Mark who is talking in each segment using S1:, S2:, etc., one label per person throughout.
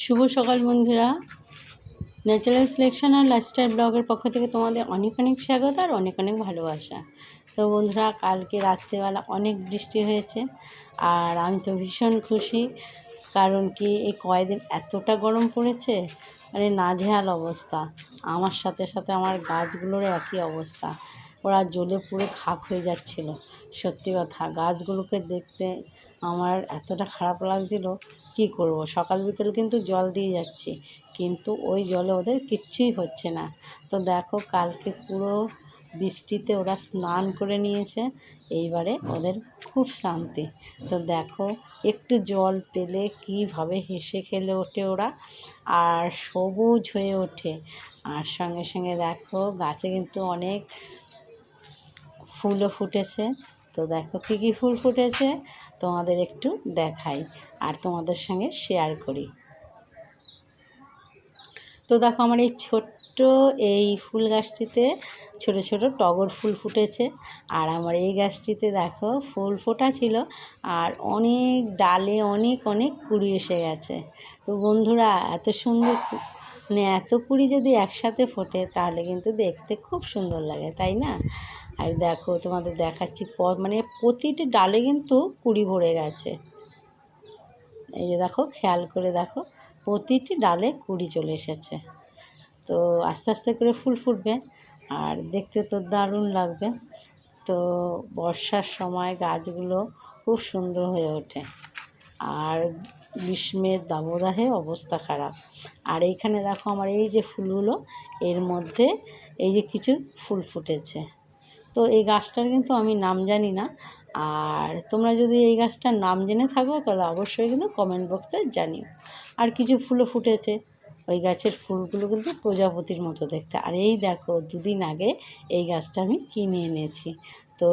S1: শুভ সকাল বন্ধুরা। Natural selection আর lifestyle ব্লগের পক্ষ থেকে তোমাদের অনেক অনেক স্বাগত আর অনেক অনেক ভালোবাসা। তো বন্ধুরা, কালকে রাত্রেবেলা অনেক বৃষ্টি হয়েছে আর আমি তো ভীষণ খুশি। কারণ কি এই কয়দিন এতটা গরম পড়েছে? মানে নাজেহাল অবস্থা। আমার সাথে সাথে আমার গাছগুলোর একই অবস্থা। ওরা জ্বলে পুড়ে খাক হয়ে যাচ্ছিল। সত্যি কথা, গাছগুলোকে দেখতে আমার এতটা খারাপ লাগছিল, কি করব? সকাল বিকেল কিন্তু জল দিয়ে যাচ্ছি, কিন্তু ওই জলে ওদের কিচ্ছুই হচ্ছে না। তো দেখো, কালকে পুরো বৃষ্টিতে ওরা স্নান করে নিয়েছে, এইবারে ওদের খুব শান্তি। তো দেখো, একটু জল পেলে কীভাবে হেসে খেলে ওঠে ওরা, আর সবুজ হয়ে ওঠে। আর সঙ্গে সঙ্গে দেখো, গাছে কিন্তু অনেক ফুলও ফুটেছে। তো দেখো কী কী ফুল ফুটেছে তোমাদের একটু দেখাই আর তোমাদের সঙ্গে শেয়ার করি। তো দেখো আমার এই ছোট্ট এই ফুল গাছটিতে ছোট ছোট টগর ফুল ফুটেছে। আর আমার এই গাছটিতে দেখো ফুল ফোটা ছিল আর অনেক ডালে অনেক অনেক কুড়ি এসে গেছে। তো বন্ধুরা, এত সুন্দর মানে এত কুড়ি যদি একসাথে ফোটে তাহলে কিন্তু দেখতে খুব সুন্দর লাগে, তাই না? আর দেখো তোমাদের দেখাচ্ছি মানে প্রতিটি ডালে কিন্তু কুড়ি ভরে গেছে। এই যে দেখো, খেয়াল করে দেখো। প্রতিটি ডালে কুড়ি চলে এসেছে। তো আস্তে আস্তে করে ফুল ফুটবে আর দেখতে তো দারুণ লাগবে। তো বর্ষার সময় গাছগুলো খুব সুন্দর হয়ে ওঠে। আর গ্রীষ্মের দাবদাহে অবস্থা খারাপ। আর এইখানে দেখো আমার এই যে ফুলগুলো, এর মধ্যে এই যে কিছু ফুল ফুটেছে। তো এই গাছটার কিন্তু আমি নাম জানি না আর তোমরা যদি এই গাছটার নাম জেনে থাকো, তাহলে অবশ্যই কিন্তু কমেন্ট বক্সে জানিও। আর কিছু ফুলও ফুটেছে, ওই গাছের ফুলগুলো কিন্তু প্রজাপতির মতো দেখতে। আর এই দেখো, দুদিন আগে এই গাছটা আমি কিনে এনেছি। তো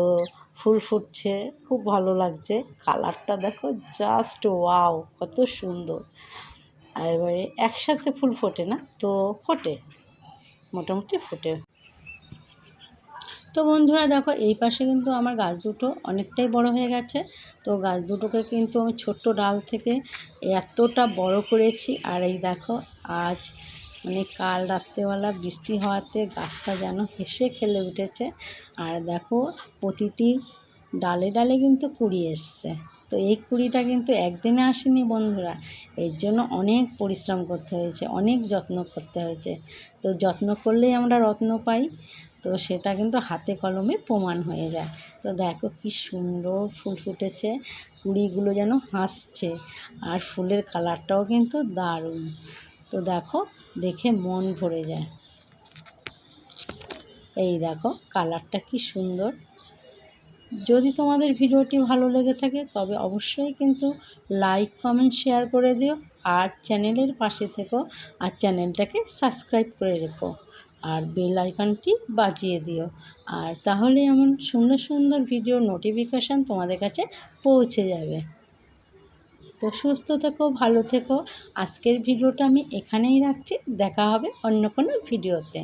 S1: ফুল ফুটছে, খুব ভালো লাগছে। কালারটা দেখো জাস্ট ওয়াও কত সুন্দর। এবারে একসাথে ফুল ফোটে না, তো ফোটে, মোটামুটি ফোটে। তো বন্ধুরা দেখো, এই পাশে কিন্তু আমার গাছ দুটো অনেকটাই বড় হয়ে গেছে। তো গাছ দুটোকে কিন্তু আমি ছোট্ট ডাল থেকে এতটা বড় করেছি। আর এই দেখো, আজ মানে কাল রাত্রেবেলা বৃষ্টি হওয়াতে গাছটা যেন হেসে খেলে উঠেছে। আর দেখো, প্রতিটি ডালে ডালে কিন্তু কুড়ি এসছে। তো এই কুড়িটা কিন্তু একদিনে আসেনি বন্ধুরা। এর জন্য অনেক পরিশ্রম করতে হয়েছে, অনেক যত্ন করতে হয়েছে। তো যত্ন করলেই আমরা রত্ন পাই, তো সেটা কিন্তু হাতে কলমে প্রমাণ হয়ে যায়। তো দেখো কি সুন্দর ফুল ফুটেছে, কুড়িগুলো যেন হাসছে, আর ফুলের কালারটাও কিন্তু দারুণ। তো দেখো, দেখে মন ভরে যায়। এই দেখো, কালারটা কি সুন্দর। যদি তোমাদের ভিডিওটি ভালো লেগে থাকে, তবে অবশ্যই কিন্তু লাইক কমেন্ট শেয়ার করে দিও আর চ্যানেলের পাশে থেকো আর চ্যানেলটাকে সাবস্ক্রাইব করে রেখো আর বেল আইকনটি বাজিয়ে দিও। আর তাহলে এমন সুন্দর সুন্দর ভিডিও নোটিফিকেশান তোমাদের কাছে পৌঁছে যাবে। তো সুস্থ থেকো, ভালো থেকো। আজকের ভিডিওটা আমি এখানেই রাখছি। দেখা হবে অন্য কোনো ভিডিওতে।